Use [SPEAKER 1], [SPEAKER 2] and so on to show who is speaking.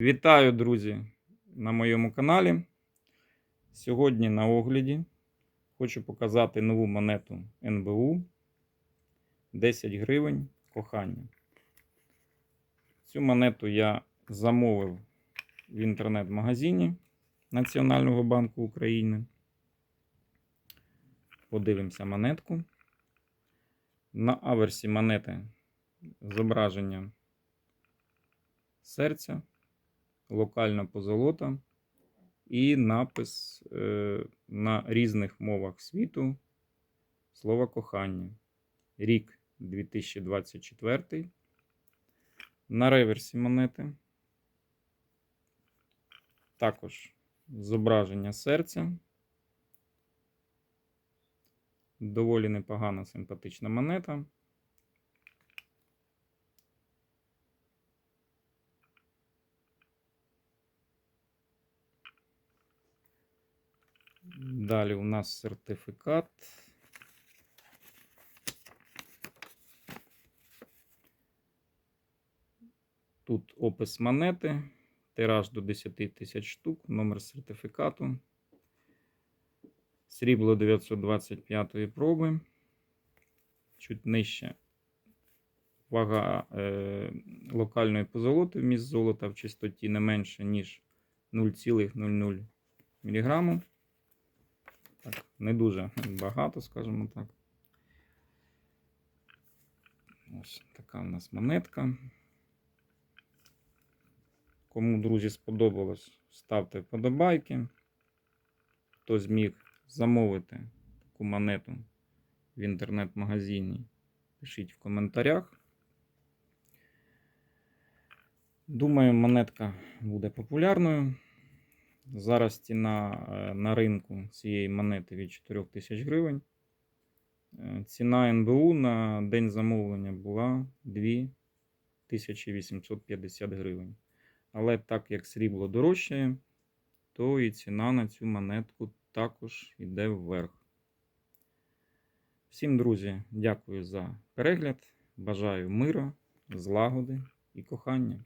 [SPEAKER 1] Вітаю, друзі, на моєму каналі. Сьогодні на огляді хочу показати нову монету НБУ 10 гривень кохання. Цю монету я замовив в інтернет-магазині Національного банку України. Подивимося монетку. На аверсі монети зображення серця, локальна позолота і напис е, на різних мовах світу слово кохання. Рік 2024. На реверсі монети. Також зображення серця. Доволі непогана симпатична монета. Далі у нас сертифікат. Тут опис монети, тираж до 10 тисяч штук, номер сертифікату. Срібло 925 проби. Чуть нижче вага е, локальної позолоти вміст золота в чистоті не менше, ніж 0,00 мг. Так, не дуже багато, скажімо так. Ось така у нас монетка. Кому, друзі, сподобалось, ставте вподобайки. Хто зміг замовити таку монету в інтернет-магазині, пишіть в коментарях. Думаю, монетка буде популярною. Зараз ціна е, на ринку цієї монети від 4 тисяч гривень. Е, Ціна НБУ на день замовлення була 2850 гривень. Але так як срібло дорожчає, то і ціна на цю монетку також йде вверх. Всім, друзі, дякую за перегляд. Бажаю мира, злагоди і кохання.